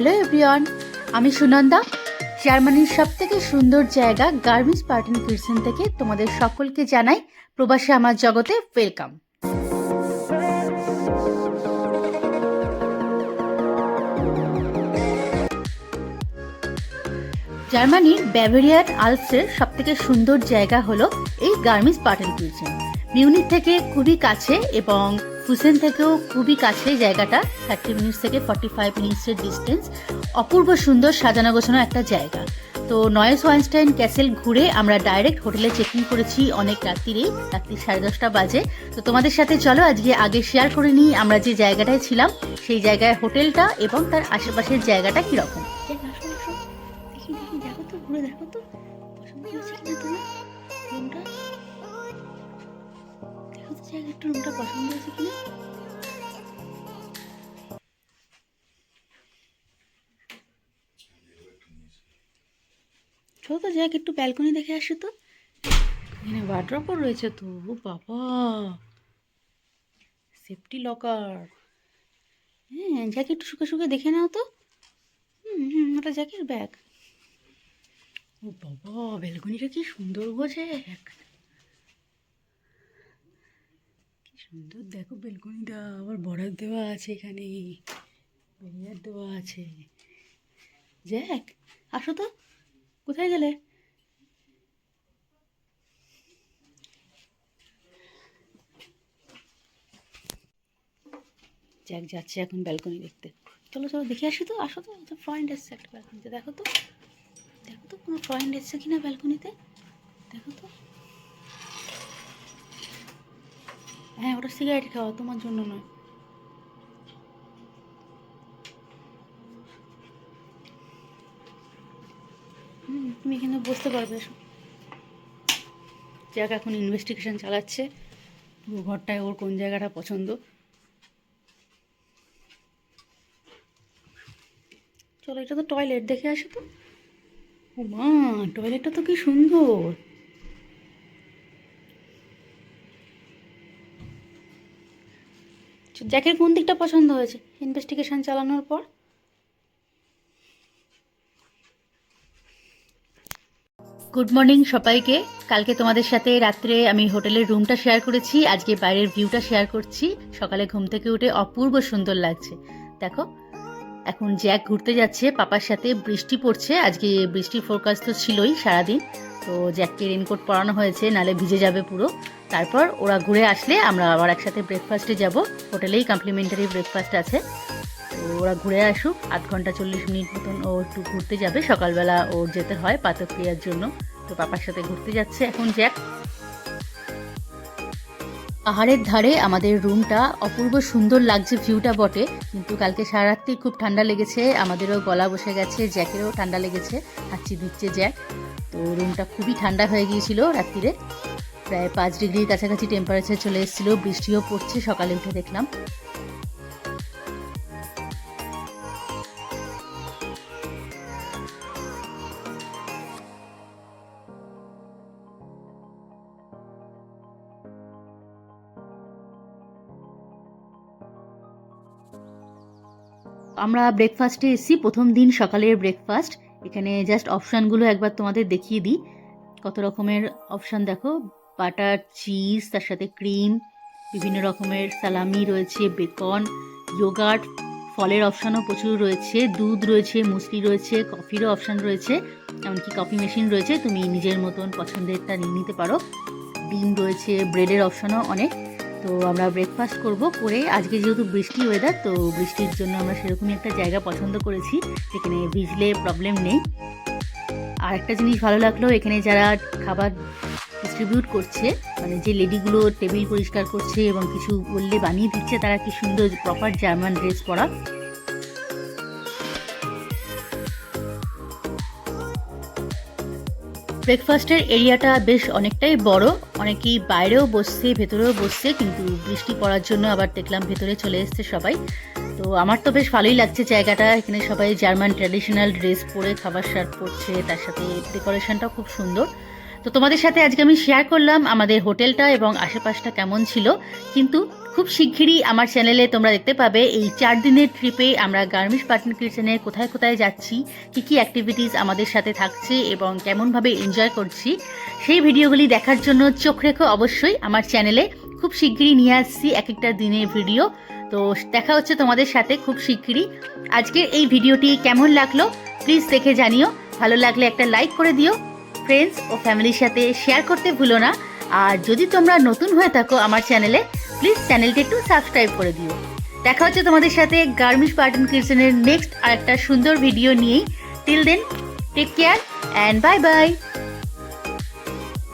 Hello everyone আমি সুনন্দা। জার্মানির সব থেকে সুন্দর জায়গা গার্মিস পার্টন কিরসেন থেকে তোমাদের সকলকে জানাই প্রবাসী আমার জগতে ওয়েলকাম জার্মানির ব্যাভেরিয়ার আলপসের সব থেকে সুন্দর জায়গা হলো এই গার্মিস পার্টন কিরসেন মিউনিক থেকে খুবই কাছে এবং ফুসেন থেকেও খুবই কাছে জায়গাটা, থার্টি মিনিটস থেকে ফর্টি ফাইভ মিনিটসের ডিস্টেন্স। অপূর্ব সুন্দর সাজানো গোছানো একটা জায়গা। তো নয়েস ওয়াইনস্টাইন ক্যাসেল ঘুরে আমরা ডাইরেক্ট হোটেলে চেকিং করেছি অনেক রাত্রিরে, রাত্রি সাড়ে দশটা বাজে। তো তোমাদের সাথে চলো আজকে আগে শেয়ার করে নিই আমরা যে জায়গাটায় ছিলাম, সেই জায়গায় হোটেলটা এবং তার আশেপাশের জায়গাটা কীরকম। দেখো তো, ঘুরে দেখো তো। পছন্দ হয়েছে কিনা তোমার? দেখো জায়গা একটু রুমটা পছন্দ হয়েছে কিনা? তো যাক একটু ব্যালকনি দেখে আসি তো। এখানে ওয়ার্ড্রপও রয়েছে তো, ও বাবা। সেফটি লকার হ্যাঁ যাকে একটু শুকে শুকে দেখে নাও তো। হুম ওটা জ্যাকের ব্যাগ ও বাবা, ব্যালকনিটা কি সুন্দর কি সুন্দর, দেখো ব্যালকনিটা আবার বর্ডার দেওয়া আছে এখানে ব্যারিয়ার দেওয়া আছে। জ্যাক আসো তো, কোথায় গেলে? জ্যাক যাচ্ছে এখন ব্যালকনি দেখতে। চলো চলো, দেখে আসি তো, আসো তো তো ফ্রয়েন্ট এসছে একটা ব্যালকনিতে, দেখো তো। দেখো তো কোনো ফ্রয়েন্ট এসছে কিনা ব্যালকনিতে? দেখো তো। হ্যাঁ ওটা সিগারেট খাওয়া, তোমার জন্য নয়। তুমি এখানে বসতে পারবে। যাক, এখন ইনভেস্টিগেশন চালাচ্ছে। ঘরটায় ওর কোন জায়গাটা পছন্দ। চলো, এটা তো টয়লেট দেখে আসো তো। ও মা টয়লেটটা তো কি সুন্দর। জ্যাকের কোন দিকটা পছন্দ হয়েছে? ইনভেস্টিগেশন চালানোর পর? গুড মর্নিং সবাইকে। কালকে তোমাদের সাথে রাত্রে আমি হোটেলের রুমটা শেয়ার করেছি, আজকে বাইরের ভিউটা শেয়ার করছি। সকালে ঘুম থেকে উঠে অপূর্ব সুন্দর লাগছে। দেখো, এখন জ্যাক ঘুরতে যাচ্ছে, পাপার সাথে বৃষ্টি পড়ছে। আজকে বৃষ্টির ফোরকাস্ট তো ছিলই সারাদিন। তো জ্যাককে রেনকোট পরানো হয়েছে, নালে ভিজে যাবে পুরো। তারপর ওরা ঘুরে আসলে আমরা আবার একসাথে ব্রেকফাস্টে যাব। হোটেলেই কমপ্লিমেন্টারি ব্রেকফাস্ট আছে। তো ওরা ঘুরে আসুক, আধ ঘণ্টা চল্লিশ মিনিট মতন ও একটু ঘুরতে যাবে। সকালবেলা ওর যেতে হয় পাতক্রিয়ার জন্য। তো পাপার সাথে ঘুরতে যাচ্ছে এখন জ্যাক। পাহাড়ের ধারে আমাদের রুমটা অপূর্ব সুন্দর লাগছে ভিউটা বটে। কিন্তু কালকে সারা রাত্রি খুব ঠান্ডা লেগেছে। আমাদেরও গলা বসে গেছে, জ্যাকেরও ঠান্ডা লেগেছে। হাঁচি দিচ্ছে জ্যাক। তো রুমটা খুবই ঠান্ডা হয়ে গিয়েছিল রাত্রিরে। প্রায় পাঁচ ডিগ্রির কাছাকাছি টেম্পারেচার চলে এসেছিল, বৃষ্টিও পড়ছে, সকালে উঠে দেখলাম। আমরা ব্রেকফাস্টে এসেছি, প্রথম দিন সকালের ব্রেকফাস্ট এখানে জাস্ট অপশানগুলো একবার তোমাদের দেখিয়ে দিই। কত রকমের অপশান দেখো বাটার চিজ তার সাথে ক্রিম বিভিন্ন রকমের সালামি রয়েছে বেকন ইয়োগার্ট ফলের অপশানও প্রচুর রয়েছে, দুধ রয়েছে, মুসলি রয়েছে কফিরও অপশান রয়েছে, এমনকি কফি মেশিন রয়েছে, তুমি নিজের মতন পছন্দেরটা নিয়ে নিতে পারো। ডিম রয়েছে ব্রেডের অপশানও অনেক। তো আমরা ব্রেকফাস্ট করব করে আজকে যেহেতু বৃষ্টি ওয়েদার তো বৃষ্টির জন্য আমরা সেরকমই একটা জায়গা পছন্দ করেছি যেখানে ভিজলে প্রবলেম নেই। আর একটা জিনিস ভালো লাগল, এখানে যারা খাবার ডিস্ট্রিবিউট করছে মানে যে লেডিগুলো টেবিল পরিষ্কার করছে এবং কিছু বললে বানিয়ে দিচ্ছে, তারা কি সুন্দর প্রপার জার্মান ড্রেস পরা। ব্রেকফাস্টের এরিয়াটা বেশ অনেকটাই বড়। অনেকেই বাইরেও বসছে, ভেতরেও বসছে, কিন্তু বৃষ্টি পড়ার জন্য আবার দেখলাম ভেতরে চলে এসছে সবাই। তো আমার তো বেশ ভালোই লাগছে জায়গাটা। এখানে সবাই জার্মান ট্র্যাডিশনাল ড্রেস পরে খাবার সার্ভ করছে, তার সাথে ডেকোরেশনটাও খুব সুন্দর। তো তোমাদের সাথে আজকে আমি শেয়ার করলাম আমাদের হোটেলটা এবং আশেপাশটা কেমন ছিল। কিন্তু খুব শিগগিরই আমার চ্যানেলে তোমরা দেখতে পাবে এই চার দিনের ট্রিপে আমরা গার্মিশ পাটন কিচেনে কোথায় কোথায় যাচ্ছি, কি কি অ্যাক্টিভিটিস আমাদের সাথে থাকছে এবং কেমনভাবে এনজয় করছি, সেই ভিডিওগুলি দেখার জন্য চোখ রেখো অবশ্যই আমার চ্যানেলে খুব শিগগিরই নিয়ে আসছি এক একটা দিনের ভিডিও তো দেখা হচ্ছে তোমাদের সাথে খুব শিগগিরই। আজকের এই ভিডিওটি কেমন লাগল প্লিজ দেখে জানিও। ভালো লাগলে একটা লাইক করে দিও। ফ্রেন্ডস ও ফ্যামিলির সাথে শেয়ার করতে ভুলো না। আর যদি তোমরা নতুন হয়ে থাকো আমার চ্যানেলে প্লিজ চ্যানেলটি একটু সাবস্ক্রাইব করে দিও। দেখা হচ্ছে তোমাদের সাথে গার্মিশ পার্টন কিচেনের নেক্সট আর একটা সুন্দর ভিডিও নিয়েই। Till then take care and bye bye